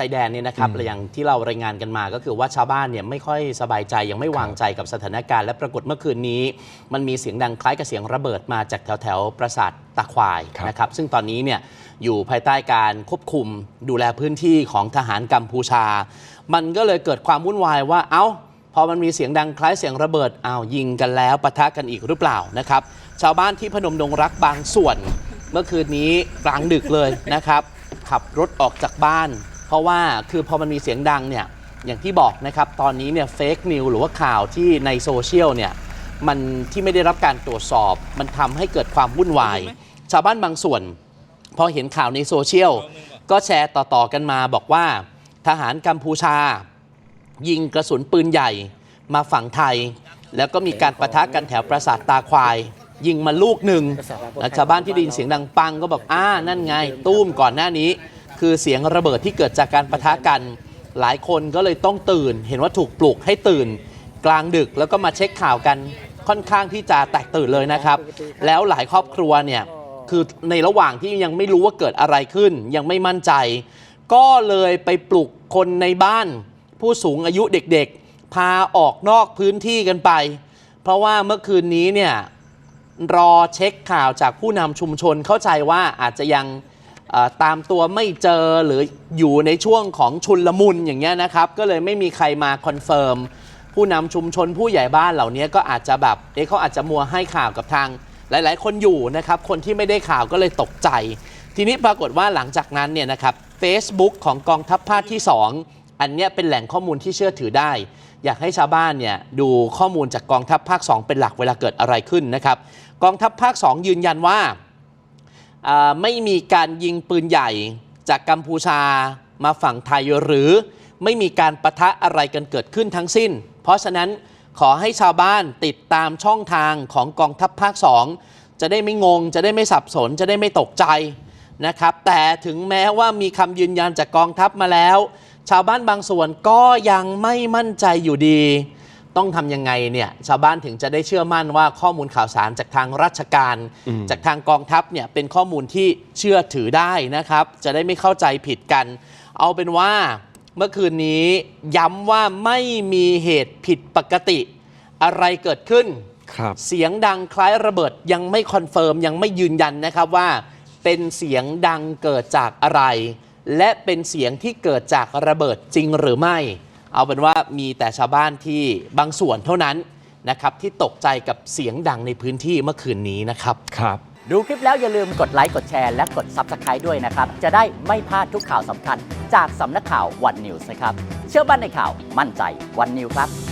ชายแดนเนี่ยนะครับและอย่างที่เรารายงานกันมาก็คือว่าชาวบ้านเนี่ยไม่ค่อยสบายใจยังไม่วางใจกับสถานการณ์และปรากฏเมื่อคืนนี้ มันมีเสียงดังคล้ายกับเสียงระเบิดมาจากแถวแถวๆปราสาทตาควายครับนะครับซึ่งตอนนี้เนี่ยอยู่ภายใต้การควบคุมดูแลพื้นที่ของทหารกัมพูชา มันก็เลยเกิดความวุ่นวายว่าเอ้าพอมันมีเสียงดังคล้ายเสียงระเบิดอ้าวยิงกันแล้วปะทะกันอีกหรือเปล่านะครับชาวบ้านที่พนมดงรักบางส่วน เมื่อคืนนี้กลางดึกเลยนะครับ ขับรถออกจากบ้าน เพราะว่าคือพอมันมีเสียงดังเนี่ยอย่างที่บอกนะครับตอนนี้เนี่ยเฟกนิวหรือว่าข่าวที่ในโซเชียลเนี่ยมันที่ไม่ได้รับการตรวจสอบ มันทำให้เกิดความวุ่นวาย ชาวบ้านบางส่วน พอเห็นข่าวในโซเชียล ก็แชร์ต่อๆกันมาบอกว่า ทหารกัมพูชา ยิงกระสุนปืนใหญ่มาฝั่งไทย แล้วก็มีการประทะกันแถวปราสาทตาควาย ยิงมาลูกหนึ่งแล้วชาวบ้านที่ได้ยินเสียงดังปังก็แบบอ้านั่นไง ตุ้มก่อนหน้านี้ คือเสียงระเบิดที่เกิดจากการประทะกัน หลายคนก็เลยต้องตื่น เห็นว่าถูกปลุกให้ตื่น กลางดึกแล้วก็มาเช็คข่าวกันค่อนข้างที่จะแตกตื่นเลยนะครับ แล้วหลายครอบครัวเนี่ยคือในระหว่างที่ยังไม่รู้ว่าเกิดอะไรขึ้น ยังไม่มั่นใจ ก็เลยไปปลุกคนในบ้าน ผู้สูงอายุเด็กๆ พาออกนอกพื้นที่กันไป เพราะว่าเมื่อคืนนี้เนี่ยรอเช็คข่าวจากผู้นำชุมชนเข้าใจว่าอาจจะยัง ตามตัวไม่เจอหรืออยู่ในช่วงของชุนลมุนอย่างเงี้ยนะครับ ก็เลยไม่มีใครมาคอนเฟิร์มผู้นำชุมชนผู้ใหญ่บ้านเหล่านี้ก็อาจจะแบบเอ๊ะเขาอาจจะมัวให้ข่าวกับทางหลาย ๆ คนอยู่นะครับ คนที่ไม่ได้ข่าวก็เลยตกใจ ทีนี้ปรากฏว่าหลังจากนั้นเนี่ยนะครับ Facebook ของกองทัพภาคที่ 2 อันเนี้ยเป็นแหล่งข้อมูลที่เชื่อถือได้ อยากให้ชาวบ้านเนี่ยดูข้อมูลจากกองทัพภาค 2 เป็นหลักเวลาเกิดอะไรขึ้นนะครับ กองทัพภาค 2 ยืนยันว่าอ่า ไม่มีการยิงปืนใหญ่จากกัมพูชามาฝั่งไทยหรือไม่มีการประทะอะไรกันเกิดขึ้นทั้งสิ้น เพราะฉะนั้นขอให้ชาวบ้านติดตามช่องทางของกองทัพภาค 2 จะได้ไม่งง จะได้ไม่สับสน จะได้ไม่ตกใจนะครับ แต่ถึงแม้ว่ามีคำยืนยันจากกองทัพมาแล้ว ชาวบ้านบางส่วนก็ยังไม่มั่นใจอยู่ดี ต้องทำยังไงเนี่ยชาวบ้านถึงจะได้เชื่อมั่นว่าข้อมูลข่าวสารจากทางราชการ จากทางกองทัพเนี่ยเป็นข้อมูลที่เชื่อถือได้นะครับ จะได้ไม่เข้าใจผิดกัน เอาเป็นว่าเมื่อคืนนี้ย้ำว่าไม่มีเหตุผิดปกติ อะไรเกิดขึ้นครับเสียงดังคล้ายระเบิดยังไม่คอนเฟิร์มยังไม่ยืนยันนะครับว่า เป็นเสียงดังเกิดจากอะไร และเป็นเสียงที่เกิดจากระเบิดจริงหรือไม่ เอาเป็นว่ามีแต่ชาวบ้านที่บางส่วนเท่านั้นนะครับที่ตกใจกับเสียงดังในพื้นที่เมื่อคืนนี้นะครับครับ ดูคลิปแล้วอย่าลืมกดไลค์ กดแชร์ และกด Subscribe ด้วยนะครับ จะได้ไม่พลาดทุกข่าวสำคัญ จากสำนักข่าววันนิวส์นะครับ เชื่อมั่นในข่าวมั่นใจวันนิวครับ